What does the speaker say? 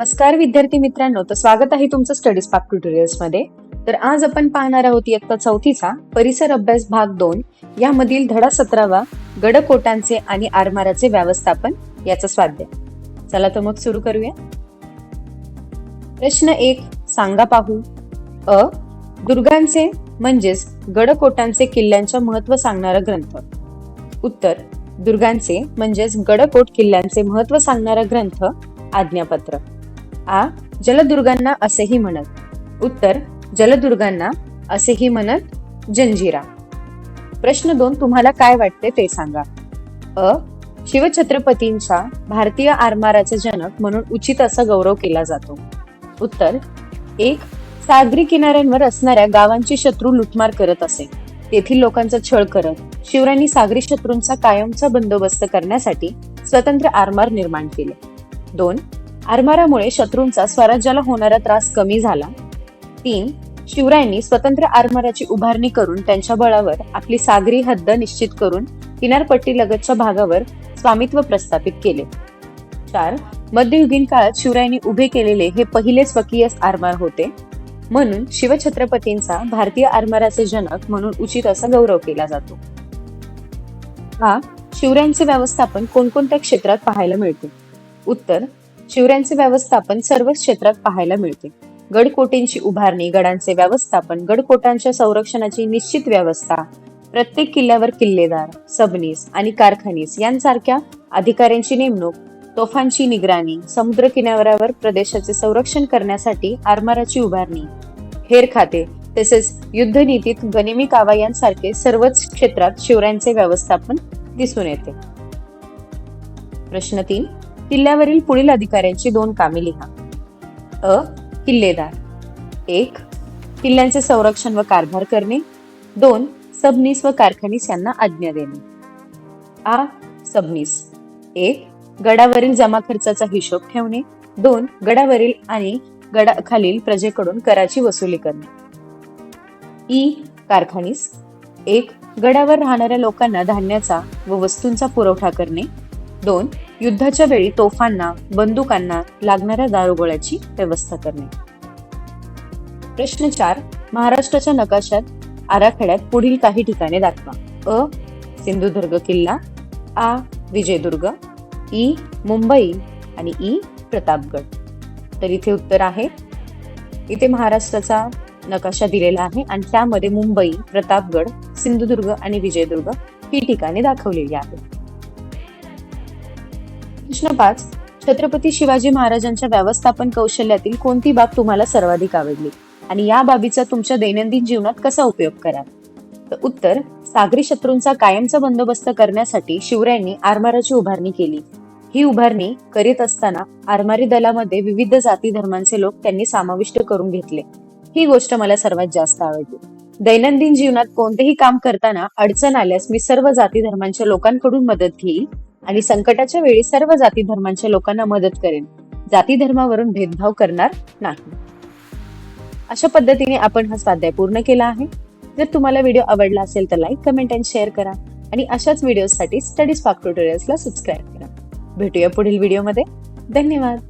नमस्कार विद्यार्थी मित्रांनो. तर स्वागत आहे तुमचं स्टडीज पाक ट्युटोरियल्समध्ये. तर आज आपण पाहणार आहोत इयत्ता चौथीचा परिसर अभ्यास भाग दोन. यामधील धडा सतरावा गडकोटांचे आणि आरमाराचे व्यवस्थापन याचा स्वाध्याय. चला तर मग सुरू करूया. प्रश्न एक सांगा पाहू. अ दुर्गांचे म्हणजेच गडकोटांचे किल्ल्यांच्या महत्त्व सांगणारा ग्रंथ. उत्तर दुर्गांचे म्हणजेच गडकोट किल्ल्यांचे महत्त्व सांगणारा ग्रंथ आज्ञापत्र. आ जलदुर्गांना असेही म्हणत. उत्तर जलदुर्गांना असेही म्हणत जंजिरा. प्रश्न दोन तुम्हाला काय वाटते ते सांगा. अ शिवछत्रपतींचा भारतीय आरमाराचे जनक म्हणून उचित असा गौरव केला जातो. उत्तर एक सागरी किनाऱ्यांवर असणाऱ्या गावांचे शत्रू लुटमार करत असे. तेथील लोकांचा छळ करत शिवरायांनी सागरी शत्रूंचा कायमचा बंदोबस्त करण्यासाठी स्वतंत्र आरमार निर्माण केले. दोन आरमारामुळे शत्रूंचा स्वराज्याला होणारा त्रास कमी झाला. तीन शिवरायांनी स्वतंत्र आरमाराची उभारणी करून त्यांच्या बळावर आपली सागरी हद्द निश्चित करून किनारपट्टी लगतच्या भागावर स्वामित्व प्रस्थापित केले. चार मध्ययुगीन काळात शिवरायांनी उभे केलेले हे पहिले स्वकीय आरमार होते. म्हणून शिवछत्रपतींचा भारतीय आरमाराचे जनक म्हणून उचित असा गौरव केला जातो. हा शिवरायांचे व्यवस्थापन कोणकोणत्या क्षेत्रात पाहायला मिळते? उत्तर शिवरायांचे व्यवस्थापन सर्वच क्षेत्रात पाहायला मिळते. गडकोटींची उभारणी गडांचे व्यवस्थापन गडकोटांच्या संरक्षणाची निश्चित व्यवस्था प्रत्येक किल्ल्यावर किल्लेदार सबनीस आणि कारखानीस यांसारख्या अधिकाऱ्यांची नेमणूक तोफांची निगराणी समुद्र किनाऱ्यावर प्रदेशाचे संरक्षण करण्यासाठी आरमाराची उभारणी हेर खाते तसेच युद्धनीतीत गनिमी कावा यांसारखे सर्वच क्षेत्रात शिवरायांचे व्यवस्थापन दिसून येते. प्रश्न तीन किल्ल्यावरील पुढील अधिकाऱ्यांची दोन कामे लिहा. अ. किल्लेदार. एक. किल्ल्यांचे संरक्षण व कारभार करणे. दोन. सबनीस व कारखानीस यांना आज्ञा देणे. आ. सबनीस. एक. गडावरील जमा खर्चाचा हिशोब ठेवणे. दोन. गडावरील आणि गडाखालील प्रजेकडून कराची वसुली करणे. ई. कारखानीस. एक. गडावर राहणाऱ्या लोकांना धान्याचा व वस्तूंचा पुरवठा करणे. दोन युद्धाच्या वेळी तोफांना बंदुकांना लागणाऱ्या दारुगोळ्याची व्यवस्था करणे. प्रश्न चार महाराष्ट्राच्या नकाशात आराखड्यात पुढील काही ठिकाणे दाखवा. अ सिंधुदुर्ग किल्ला आ विजयदुर्ग ई मुंबई आणि ई प्रतापगड. तर इथे उत्तर आहे. इथे महाराष्ट्राचा नकाशा दिलेला आहे आणि त्यामध्ये मुंबई प्रतापगड सिंधुदुर्ग आणि विजयदुर्ग ही ठिकाणे दाखवलेली आहेत. प्रश्न पाच छत्रपती शिवाजी महाराजांच्या व्यवस्थापन कौशल्यातील कोणती बाब तुम्हाला सर्वाधिक आवडली? आणि या बाबीचा तुमच्या दैनंदिन जीवनात कसा उपयोग करा तर उत्तर सागरी शत्रूंचा कायमचा बंदोबस्त करण्यासाठी शिवरायांनी आरमाराची उभारणी केली. ही उभारणी करीत असताना आरमारी दलामध्ये विविध जाती धर्मांचे लोक त्यांनी समाविष्ट करून घेतले. ही गोष्ट मला सर्वात जास्त आवडली. दैनंदिन जीवनात कोणतेही काम करताना अडचण आल्यास मी सर्व जाती धर्मांच्या लोकांकडून मदत घेईल. आणि संकटाच्या वेळी सर्व जाती धर्मांच्या लोकांना मदत करेन. जाती धर्मावरून भेदभाव करणार नाही. अशा पद्धतीने आपण हा स्वाध्याय पूर्ण केला आहे. जर तुम्हाला व्हिडिओ आवडला असेल तर लाईक कमेंट अँड शेअर करा. आणि अशाच व्हिडिओसाठी स्टडीज पाक ट्युटोरियल्सला सबस्क्राईब करा. भेटूया पुढील व्हिडिओमध्ये. धन्यवाद.